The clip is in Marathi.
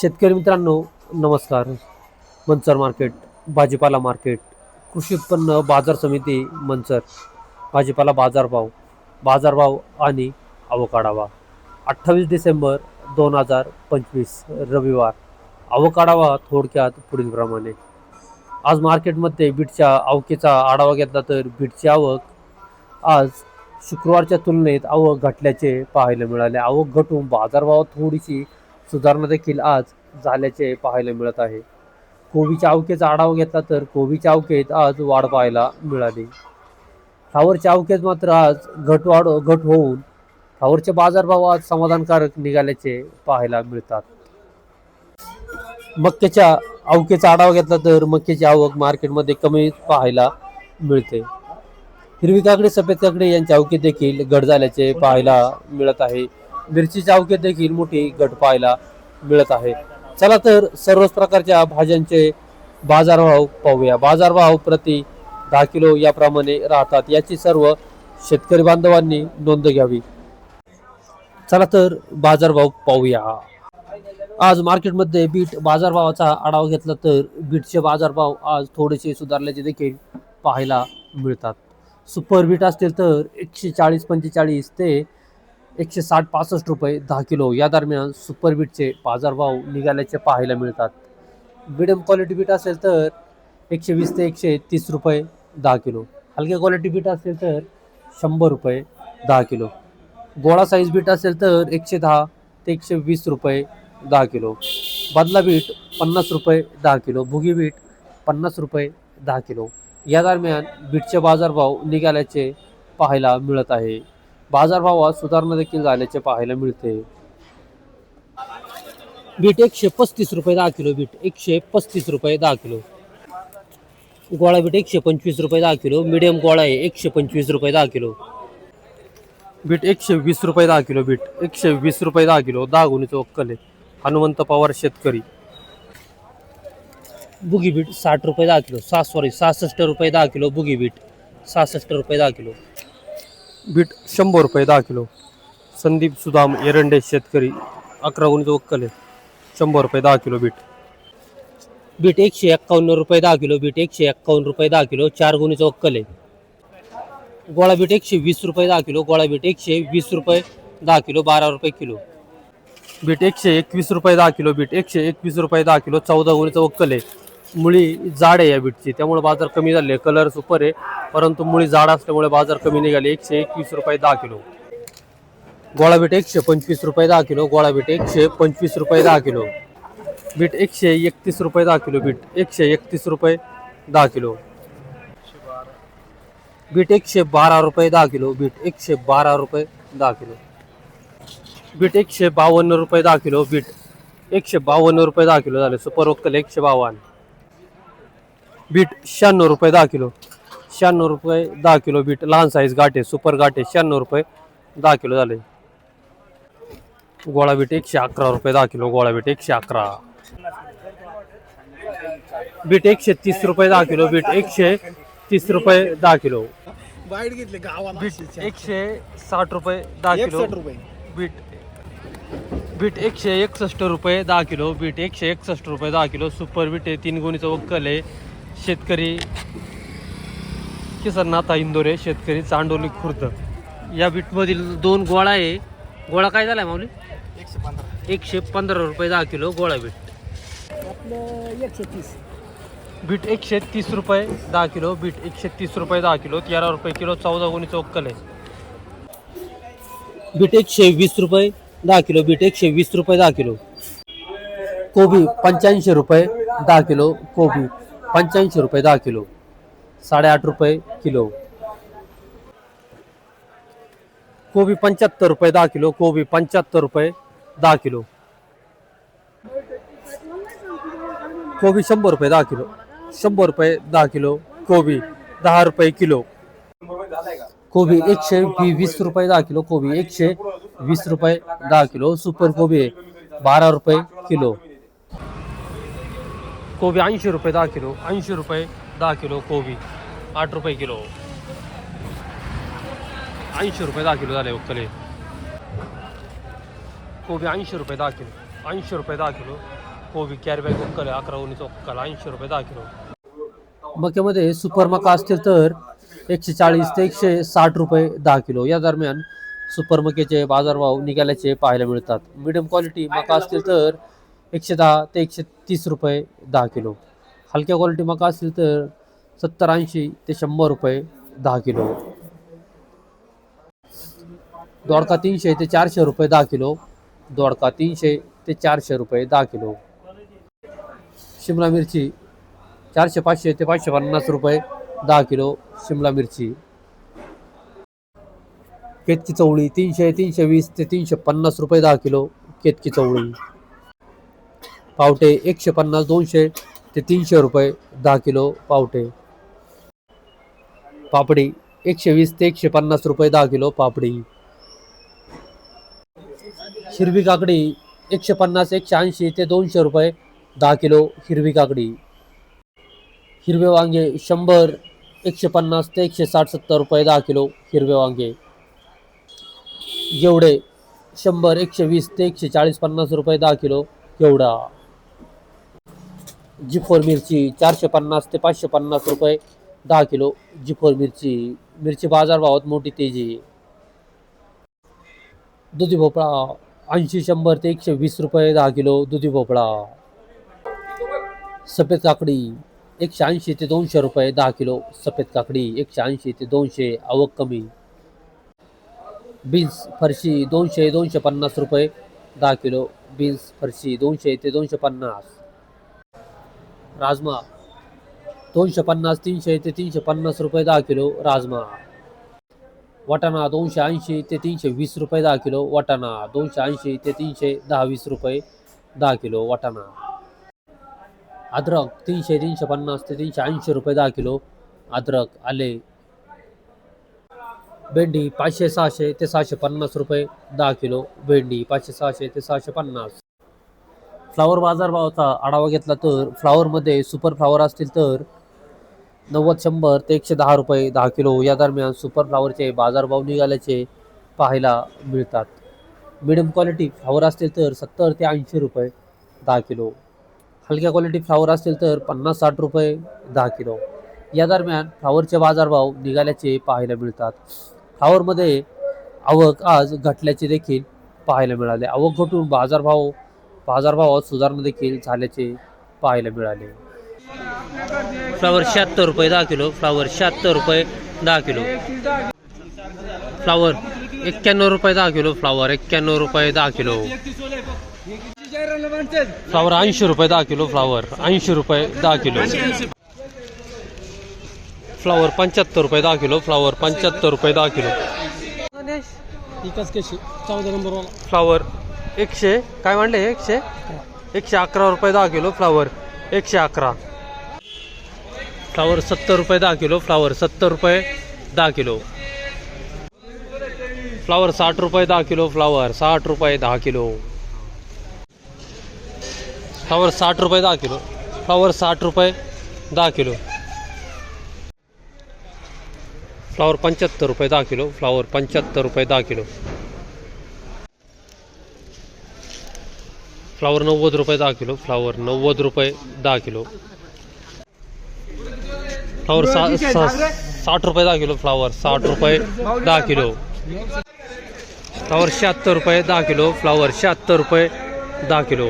शेतकरी मित्रांनो नमस्कार. मंचर मार्केट भाजीपाला मार्केट कृषी उत्पन्न बाजार समिती मंचर. भाजीपाला बाजारभाव बाजारभाव आणि आवकाढावा अठ्ठावीस डिसेंबर दोन हजार पंचवीस रविवार. आवकाढावा थोडक्यात पुढीलप्रमाणे आज मार्केटमध्ये बीटच्या आवकेचा आढावा घेतला तर बीटची आवक आज शुक्रवारच्या तुलनेत आवक घटल्याचे पाहायला मिळाले. आवक घटून बाजारभावात थोडीशी सुधारणा देखील आज झाल्याचे पाहायला मिळत आहे. कोबीच्या आवकेचा आढावा घेतला तर कोबीच्या अवकेत आज वाढ पाहायला मिळाली. फ्लावरच्या अवकेत मात्र आज घट वाढ घट होऊन फ्लावरचे बाजारभाव आज समाधानकारक निघाल्याचे पाहायला मिळतात. मक्याच्या अवकेचा आढावा घेतला तर मक्याची आवक मार्केटमध्ये कमी पाहायला मिळते. हिरवी काकडी सफेद काकडी यांच्या अवकेत देखील घट झाल्याचे पाहायला मिळत आहे. मिरचीच्या अवकेत देखील मोठी घट पाहायला मिळत आहे. चला तर सर्वच प्रकारच्या भाज्यांचे बाजारभाव पाहूया. बाजारभाव प्रति दहा किलो याप्रमाणे राहतात. याची सर्व शेतकरी बांधवांनी नोंद घ्यावी. चला तर बाजारभाव पाहूया. आज मार्केटमध्ये बीट बाजारभावाचा आढावा घेतला तर बीटचे बाजारभाव आज थोडेसे सुधारल्याचे देखील पाहायला मिळतात. सुपर बीट असतील तर एकशे चाळीस पंचेचाळीस ते एकशे साठ पासष्ट रुपये दहा किलो. या दरम्यान सुपर बीटचे बाजारभाव निघाल्याचे पाहायला मिळतात. मिडियम क्वालिटी बीट असेल तर एकशे वीस ते एकशे तीस रुपये दहा किलो. हलक्या क्वालिटी बीट असेल तर शंभर रुपये दहा किलो. गोळा साईज बीट असेल तर एकशे दहा ते एकशे वीस रुपये दहा किलो. बदला बीट पन्नास रुपये दहा किलो. भुगी बीट पन्नास रुपये दहा किलो. या दरम्यान बीटचे बाजारभाव निघाल्याचे पाहायला मिळत आहे. बाजारभावात सुधारणा देखील झाल्याचे पाहायला मिळते. बीट एकशे पस्तीस रुपये दहा किलो बीट एकशे पस्तीस रुपये दहा किलो. गोळा बीट एकशे पंचवीस रुपये दहा किलो मिडियम गोळा आहे एकशे पंचवीस रुपये दहा किलो. बीट एकशे वीस रुपये दहा किलो बीट एकशे वीस रुपये दहा किलो दहा गुणीचं वक्कल आहे. हनुमंत पवार शेतकरी. बुगी बीट साठ रुपये दहा किलो सा सॉरी सहासष्ट रुपये दहा किलो बुगी बीट सहासष्ट रुपये दहा किलो. बीट शंभर रुपये दहा किलो. संदीप सुदाम एरंडे शेतकरी अकरा गुणीचं वक्कल आहे शंभर रुपये दहा किलो बीट. बीट एकशे एक्कावन्न रुपये दहा किलो बीट एकशे एक्कावन्न रुपये दहा किलो चार गुणीचं वक्कल आहे गोळा बीट एकशे वीस रुपये दहा किलो गोळा बीट एकशे वीस रुपये दहा किलो बारा रुपये किलो. बीट एकशे एकवीस रुपये दहा किलो बीट एकशे एकवीस रुपये दहा किलो चौदा गुणीचं वक्कल आहे. मुळी जाड आहे या बीटची. त्यामुळे बाजार कमी झाले. कलर सुपर आहे. परंतु मुळी जाड असल्यामुळे बाजार कमी निघाले. एकशे एकवीस रुपये दहा किलो. गोळा बीट एकशे पंचवीस रुपये दहा किलो. गोळा बीट एकशे पंचवीस रुपये दहा किलो. बीट एकशे एकतीस रुपये दहा किलो. बीट एकशे एकतीस रुपये दहा किलो. बीट एकशे बारा रुपये दहा किलो. बीट एकशे बारा रुपये दहा किलो. बीट एकशे बावन्न रुपये दहा किलो. बीट एकशे बावन्न रुपये दहा किलो झाले. सुपर वक्कल एकशे बावन्न. बीट शहाण्णव रुपये दहा किलो. शहाण्णव रुपये दहा किलो बीट. लहान साईज गाठे सुपर गाठे शहाण्णव रुपये दहा किलो झाले. गोळा बीट एकशे अकरा रुपये दहा किलो. गोळा बीट एकशे अकरा. बीट एकशे तीस रुपये दहा किलो. बीट एकशे तीस रुपये दहा किलो. वाईट घेतले गावाला बीट एकशे साठ रुपये दहा किलो. रुपये. बीट बीट एकशे एकसष्ट रुपये दहा किलो. बीट एकशे एकसष्ट रुपये दहा किलो. सुपर बीट आहे तीन गुणीचं वक्कल आहे. शेतकरी केसरनाथ इंदोरे शेतकरी चांडोली खुर्द. या बीटमधील दोन गोळा आहे. गोळा काय झाला माऊली? एकशे पंधरा एकशे पंधरा रुपये दहा किलो गोळा बीट. आपलं एकशे तीस बीट एकशे तीस रुपये दहा किलो बीट एकशे तीस रुपये दहा किलो तेरा रुपये किलो चौदा गुणी वक्कल आहे. बीट एकशे वीस रुपये दहा किलो बीट एकशे वीस रुपये दहा किलो. कोबी पंच्याऐंशी रुपये दहा किलो कोबी पंच्याऐंशी रुपये, दहा किलो. साडेआठ रुपये किलो. कोबी पंच्याहत्तर रुपये, दहा किलो. कोबी पंच्याहत्तर रुपये, दहा किलो. कोबी शंभर रुपये, दहा किलो. शंभर रुपये, दहा किलो. कोबी दहा रुपये किलो. कोबी एकशे वीस रुपये, दहा किलो. कोबी एकशे वीस रुपये, दहा किलो. सुपर कोबी आहे बारा रुपये किलो. कोबी ऐंशी रुपये दहा किलो ऐंशी रुपये दहा किलो कोबी आठ रुपये किलो. ऐंशी रुपये दहा किलो झाले उकले कोबी ऐंशी रुपये दहा किलो ऐंशी रुपये दहा किलो. कोबी कॅरीबॅग उक्कल अकरा उन्नीस उक्कल ऐंशी रुपये दहा किलो. मक्यामध्ये सुपर मका असतील तर एकशे चाळीस ते एकशे साठ रुपये दहा किलो. या दरम्यान सुपर मकेचे बाजारभाव निघाल्याचे पाहायला मिळतात. मिडियम क्वालिटी मका असतील तर एकशे दहा ते एकशे तीस रुपये दहा किलो. हलक्या क्वालिटी मका असेल तर सत्तर ऐंशी ते शंभर रुपये दहा किलो. दोडका तीनशे ते चारशे रुपये दहा किलो. दोडका तीनशे ते चारशे रुपये दहा किलो. शिमला मिरची चारशे पाचशे ते पाचशे पन्नास रुपये दहा किलो शिमला मिरची. केतकी चवळी तीनशे तीनशे वीस ते तीनशे पन्नास रुपये दहा किलो केतकी चवळी. पावटे एकशे पन्नास दोनशे ते तीनशे रुपये दहा किलो पावटे. पापडी एकशे वीस ते एकशे पन्नास रुपये दहा किलो पापडी. हिरवी काकडी एकशे पन्नास एकशे ऐंशी ते दोनशे रुपये दहा किलो हिरवी काकडी. हिरवे वांगे शंभर एकशे पन्नास ते एकशे साठ सत्तर रुपये दहा किलो हिरवे वांगे. जेवढे शंभर एकशे वीस ते एकशे चाळीस पन्नास रुपये दहा किलो एवढा जिफोर मिरची चारशे पन्नास ते पाचशे पन्नास रुपये, दहा किलो जिफोर मिरची. मिरची बाजारभावात मोठी तेज़ी दुधी भोपळा ऐंशी शंभर ते एकशे वीस रुपये, दहा किलो दुधी भोपळा. सफ़ेद काकडी एकशे ऐंशी ते दोनशे रुपये, दहा किलो सफ़ेद काकडी एकशे ऐंशी ते दोनशे, आवक कमी. बीन्स फरशी दोनशे दोनशे पन्नास रुपये, दहा किलो बीन्स फरशी दोनशे ते दोनशे पन्नास. राजमा. दोनशे पन्नास तीनशे ते तीनशे पन्नास रुपये दहा किलो राजमा. वाटाणा दोनशे ऐंशी ते तीनशे वीस रुपये दहा किलो वाटाणा. दोनशे ऐंशी ते तीनशे दहा वीस रुपये दहा किलो वाटाणा. अद्रक तीनशे तीनशे पन्नास ते तीनशे ऐंशी रुपये दहा किलो अद्रक आले. भेंडी पाचशे सहाशे ते सहाशे पन्नास रुपये दहा किलो भेंडी पाचशे सहाशे ते सहाशे पन्नास. फ्लावर बाजारभावाचा आढावा घेतला तर फ्लावरमध्ये सुपर फ्लावर असतील तर नव्वद शंभर ते एकशे दहा रुपये दहा किलो या दरम्यान सुपर फ्लावरचे बाजारभाव निघाल्याचे पाहायला मिळतात. मिडियम क्वालिटी फ्लावर असतील तर सत्तर ते ऐंशी रुपये दहा किलो. हलक्या क्वालिटी फ्लावर असतील तर पन्नास साठ रुपये दहा किलो. या दरम्यान फ्लावरचे बाजारभाव निघाल्याचे पाहायला मिळतात. फ्लावरमध्ये आवक आज घटल्याचे देखील पाहायला मिळाले. आवक घटून बाजारभाव बाजारभावात सुधारणा देखील झाल्याचे पाहायला मिळाले. फ्लावर शहात्तर रुपये दहा किलो फ्लावर शहात्तर रुपये दहा किलो. फ्लावर एक्क्याण्णव रुपये दहा किलो फ्लावर एक्क्याण्णव रुपये दहा किलो. फ्लावर ऐंशी रुपये दहा किलो फ्लावर ऐंशी रुपये दहा किलो. फ्लावर पंच्याहत्तर रुपये दहा किलो फ्लावर पंच्याहत्तर रुपये दहा किलो. फ्लावर एकशे काय म्हणले एकशे? एकशे अकरा रुपये दहा किलो फ्लावर. एकशे अकरा. फ्लावर सत्तर रुपये दहा किलो फ्लावर सत्तर रुपये दहा किलो. फ्लावर साठ रुपये दहा किलो फ्लावर साठ रुपये दहा किलो. फ्लावर साठ रुपये दहा किलो फ्लावर साठ रुपये दहा किलो. फ्लावर पंच्याहत्तर रुपये दहा किलो फ्लावर पंच्याहत्तर रुपये दहा किलो. फ्लावर नव्वद रुपये दहा किलो फ्लावर नव्वद रुपये दहा किलो. फ्लावर सा साठ रुपये दहा किलो फ्लावर साठ रुपये दहा किलो. फ्लावर शहात्तर रुपये दहा किलो फ्लावर शहात्तर रुपये दहा किलो.